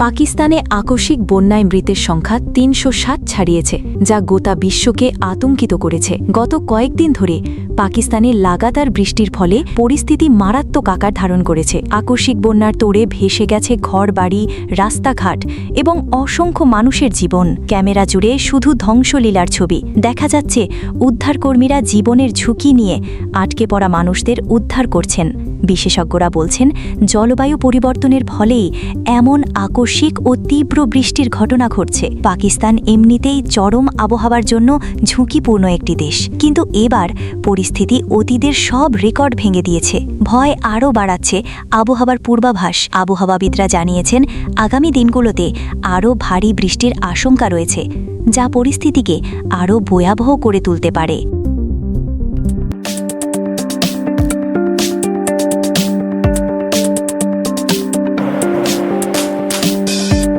পাকিস্তানে আকস্মিক বন্যায় মৃতের সংখ্যা তিনশো সাত ছাড়িয়েছে, যা গোটা বিশ্বকে আতঙ্কিত করেছে। গত কয়েকদিন ধরে পাকিস্তানে লাগাতার বৃষ্টির ফলে পরিস্থিতি মারাত্মক আকার ধারণ করেছে। আকস্মিক বন্যার তোড়ে ভেসে গেছে ঘরবাড়ি, রাস্তাঘাট এবং অসংখ্য মানুষের জীবন। ক্যামেরা জুড়ে শুধু ধ্বংসলীলার ছবি। দেখা যাচ্ছে, উদ্ধারকর্মীরা জীবনের ঝুঁকি নিয়ে আটকে পড়া মানুষদের উদ্ধার করছেন। বিশেষজ্ঞরা বলছেন, জলবায়ু পরিবর্তনের ফলেই এমন আকস্মিক ও তীব্র বৃষ্টির ঘটনা ঘটছে। পাকিস্তান এমনিতেই চরম আবহাওয়ার জন্য ঝুঁকিপূর্ণ একটি দেশ। কিন্তু এবার পরিস্থিতি অতীতের সব রেকর্ড ভেঙে দিয়েছে। ভয় আরও বাড়াচ্ছে আবহাওয়ার পূর্বাভাস। আবহাওয়াবিদরা জানিয়েছেন, আগামী দিনগুলোতে আরও ভারী বৃষ্টির আশঙ্কা রয়েছে, যা পরিস্থিতিকে আরও ভয়াবহ করে তুলতে পারে।